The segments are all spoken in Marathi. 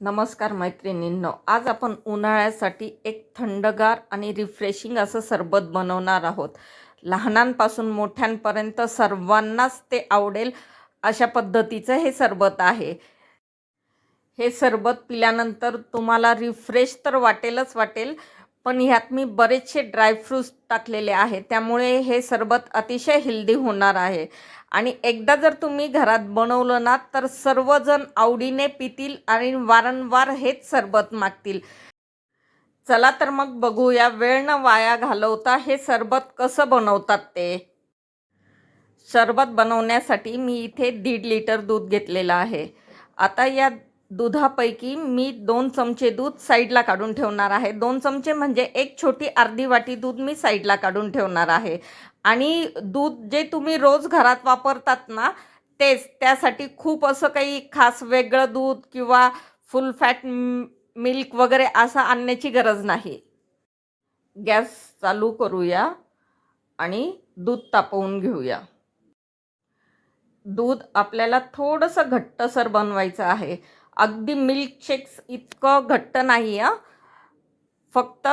नमस्कार मैत्रिणींनो आज आपण उन्हाळ्यासाठी एक थंडगार आणि रिफ्रेशिंग असं सरबत बनवणार आहोत. लहानांपासून मोठ्यांपर्यंत सर्वांनाच ते आवडेल अशा पद्धतीचं हे सरबत आहे. हे सरबत पिल्यानंतर तुम्हाला रिफ्रेश तर वाटेलच वाटेल पण ह्यात मी बरेचसे ड्रायफ्रूट्स टाकलेले आहे त्यामुळे हे सरबत अतिशय हेल्दी होणार आहे. आणि एकदा जर तुम्ही घरात बनवलं ना तर सर्वजण आवडीने पितील आणि वारंवार हेच सरबत मागतील. चला तर मग बघूया वेळ न वाया घालवता हे सरबत कसं बनवतात ते. सरबत बनवण्यासाठी मी इथे दीड लिटर दूध घेतलेलं आहे. आता या दुधापैकी मी दोन चमचे दूध साईडला काढून ठेवणार आहे. दोन चमचे म्हणजे एक छोटी अर्धी वाटी दूध मी साईडला काढून ठेवणार आहे. आणि दूध जे तुम्ही रोज घरात वापरतात ना तेच त्यासाठी खूप असं काही खास वेगळं दूध किंवा फुल फॅट मिल्क वगैरे असं आणण्याची गरज नाही. गॅस चालू करूया आणि दूध तापवून घेऊया. दूध आपल्याला थोडंसं घट्टसर बनवायचं आहे. अगदी मिल्कशेक्स इतकं घट्ट नाही आहे फक्त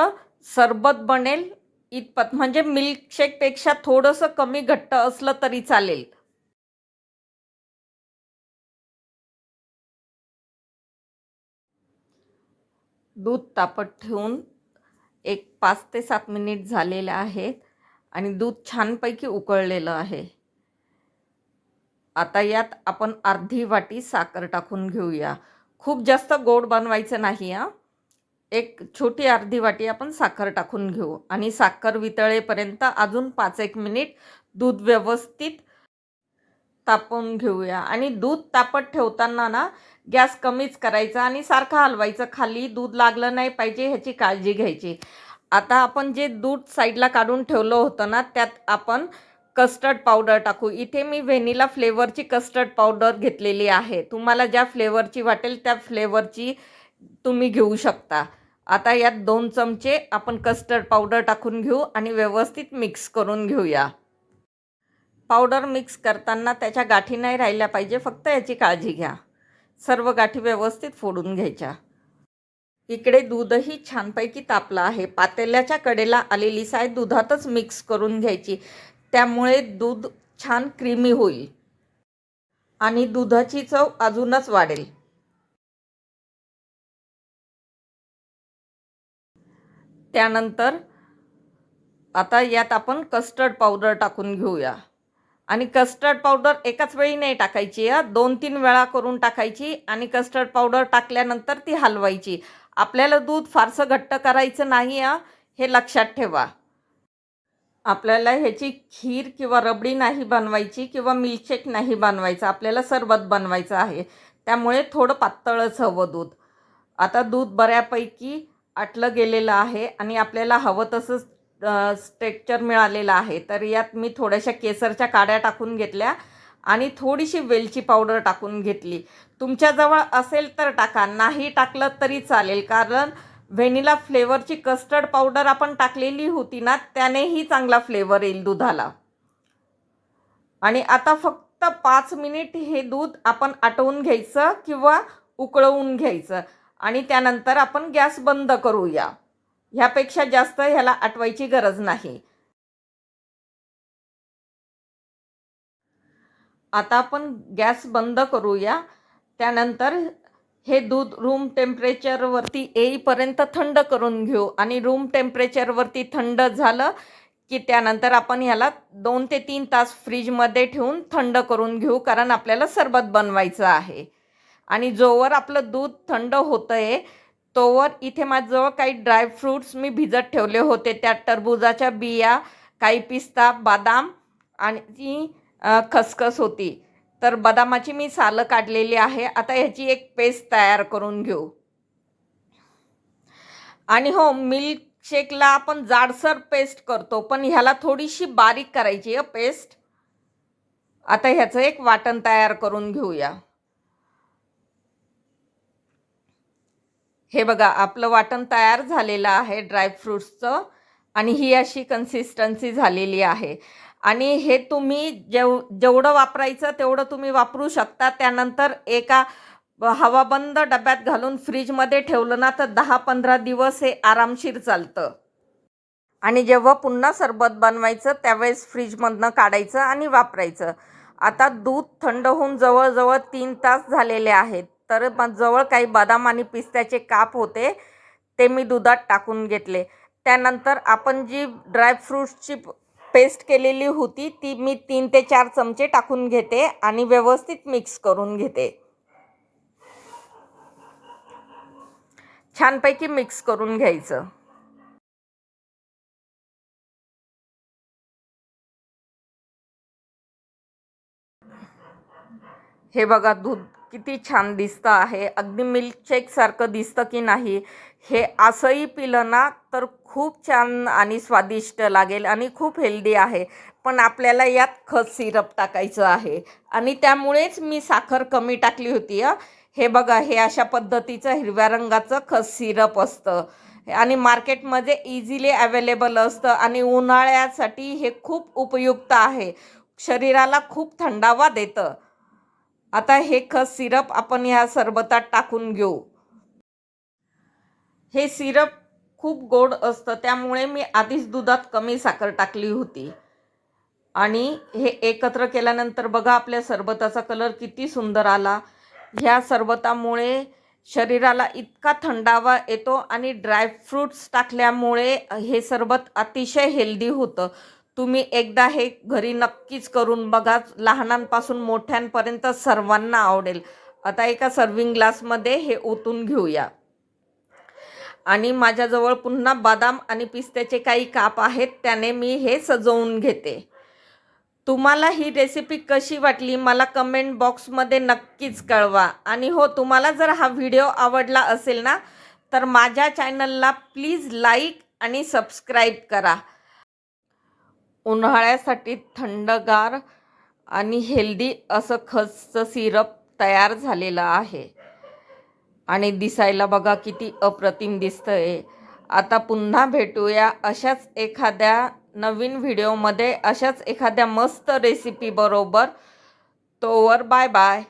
सरबत बनेल इतपत. म्हणजे मिल्कशेकपेक्षा थोडंसं कमी घट्ट असलं तरी चालेल. दूध तापत ठेवून एक पाच ते सात मिनिट झालेले आहेत आणि दूध छानपैकी उकळलेलं आहे. आता यात आपण अर्धी वाटी साखर टाकून घेऊया. खूप जास्त गोड बनवायचं नाही हां. एक छोटी अर्धी वाटी आपण साखर टाकून घेऊ आणि साखर वितळेपर्यंत अजून पाच एक मिनिट दूध व्यवस्थित तापवून घेऊया. आणि दूध तापत ठेवताना ना गॅस कमीच करायचा आणि सारखं हलवायचं. खाली दूध लागलं नाही पाहिजे ह्याची काळजी घ्यायची. आता आपण जे दूध साईडला काढून ठेवलं होतं ना त्यात आपण कस्टर्ड पावडर टाकू. इथे मी व्हेनिला फ्लेवरची कस्टर्ड पावडर घेतलेली आहे. तुम्हाला ज्या फ्लेवरची वाटेल त्या फ्लेवरची तुम्ही घेऊ शकता. आता यात दोन चमचे आपण कस्टर्ड पावडर टाकून घेऊ आणि व्यवस्थित मिक्स करून घेऊया. पावडर मिक्स करताना त्याच्या गाठी नाही राहिल्या पाहिजे फक्त याची काळजी घ्या. सर्व गाठी व्यवस्थित फोडून घ्यायच्या. इकडे दूधही छानपैकी तापलं आहे. पातेल्याच्या कडेला आलेली साय दुधातच मिक्स करून घ्यायची. त्यामुळे दूध छान क्रीमी होईल आणि दुधाची चव अजूनच वाढेल. त्यानंतर आता यात आपण कस्टर्ड पावडर टाकून घेऊया. आणि कस्टर्ड पावडर एकाच वेळी नाही टाकायची या दोन तीन वेळा करून टाकायची आणि कस्टर्ड पावडर टाकल्यानंतर ती हलवायची. आपल्याला दूध फारसं घट्ट करायचं नाही या हे लक्षात ठेवा. आपल्याला ह्याची खीर किंवा रबडी नाही बनवायची किंवा मिल्कशेक नाही बनवायचं. आपल्याला सरबत बनवायचं आहे. त्यामुळे थोडं पातळच हवं दूध. आता दूध बऱ्यापैकी आटलं गेलेलं आहे आणि आपल्याला हवं तसं स्ट्रेक्चर मिळालेलं आहे. तर यात मी थोड्याशा केसरच्या काड्या टाकून घेतल्या आणि थोडीशी वेलची पावडर टाकून घेतली. तुमच्याजवळ असेल तर टाका. नाही टाकलं तरी चालेल. कारण व्हेनिला फ्लेवरची कस्टर्ड पावडर आपण टाकलेली होती ना त्यानेही चांगला फ्लेवर येईल दुधाला. आणि आता फक्त पाच मिनिट हे दूध आपण आटवून घ्यायचं किंवा उकळवून घ्यायचं. आणि त्यानंतर आपण गॅस बंद करूया. ह्यापेक्षा जास्त ह्याला आटवायची गरज नाही. आता आपण गॅस बंद करूया. त्यानंतर हे दूध रूम टेम्परेचरवरती येईपर्यंत थंड करून घेऊ. आणि रूम टेम्परेचरवरती थंड झालं की त्यानंतर आपण ह्याला दोन ते तीन तास फ्रीजमध्ये ठेवून थंड करून घेऊ कारण आपल्याला सरबत बनवायचं आहे. आणि जोवर आपलं दूध थंड होतं आहे तोवर इथे माझं काही ड्रायफ्रूट्स मी भिजत ठेवले होते. त्यात टरबुजाच्या बिया काही पिस्ता बदाम आणि खसखस होती. तर बदामाची मी सालं काढलेली आहे. आता ह्याची एक पेस्ट तयार करून घेऊ. आणि हो मिल्क शेकला आपण जाडसर पेस्ट करतो पण ह्याला थोडीशी बारीक करायची आहे पेस्ट आता ह्याचं एक वाटण तयार करून घेऊया. हे बघा आपलं वाटण तयार झालेलं आहे ड्रायफ्रूट्सचं आणि ही अशी कन्सिस्टन्सी झालेली आहे. आणि हे तुम्ही जेव जेवढं वापरायचं तेवढं तुम्ही वापरू शकता. त्यानंतर एका हवाबंद डब्यात घालून फ्रीजमध्ये ठेवलं ना तर दहा पंधरा दिवस हे आरामशीर चालतं. आणि जेव्हा पुन्हा सरबत बनवायचं त्यावेळेस फ्रीजमधनं काढायचं आणि वापरायचं. आता दूध थंड होऊन जवळजवळ तीन तास झालेले आहेत. तर मग जवळ काही बदाम आणि पिस्त्याचे काप होते ते मी दुधात टाकून घेतले. त्यानंतर आपण जी ड्रायफ्रूट्सची पेस्ट केलेली होती ती मी तीन ते चार चमचे टाकून घेते आणि व्यवस्थित मिक्स करून घेते. छानपैकी मिक्स करून घ्यायचं. हे बघा दूध किती छान दिसतं आहे. अगदी मिल्कशेकसारखं दिसतं की नाही. हे असंही पिलं ना तर खूप छान आणि स्वादिष्ट लागेल आणि खूप हेल्दी आहे. पण आपल्याला यात खत सिरप टाकायचं आहे. आणि त्यामुळेच मी साखर कमी टाकली होती हं. हे बघा हे अशा पद्धतीचं हिरव्या रंगाचं खत सिरप असतं. आणि मार्केटमध्ये इझिली अवेलेबल असतं आणि उन्हाळ्यासाठी हे खूप उपयुक्त आहे. शरीराला खूप थंडावा देतं. आता हे खस सिरप आपण ह्या सरबतात टाकून घेऊ. हे सिरप खूप गोड असतं त्यामुळे मी आधीच दुधात कमी साखर टाकली होती. आणि हे एकत्र केल्यानंतर बघा आपल्या सरबताचा कलर किती सुंदर आला. ह्या सरबतामुळे शरीराला इतका थंडावा येतो आणि ड्रायफ्रूट्स टाकल्यामुळे हे सरबत अतिशय हेल्दी होतं. तुम्ही एकदा हे घरी नक्कीच करून बघा. लहानांपासून मोठ्यांपर्यंत सर्वांना आवडेल. आता एका सर्विंग ग्लासमध्ये हे ओतून घेऊया. आणि माझ्याजवळ पुन्हा बदाम आणि पिस्त्याचे काही काप आहेत त्याने मी हे सजवून घेते. तुम्हाला ही रेसिपी कशी वाटली मला कमेंट बॉक्समध्ये नक्कीच कळवा. आणि हो तुम्हाला जर हा व्हिडिओ आवडला असेल ना तर माझ्या चॅनलला प्लीज लाईक आणि सबस्क्राईब करा. उन्हाळ्यासाठी थंडगार आणि हेल्दी असं खसचं सिरप तयार झालेलं आहे. आणि दिसायला बघा किती अप्रतिम दिसतं आहे आता पुन्हा भेटूया अशाच एखाद्या नवीन व्हिडिओमध्ये अशाच एखाद्या मस्त रेसिपीबरोबर तोवर बाय बाय.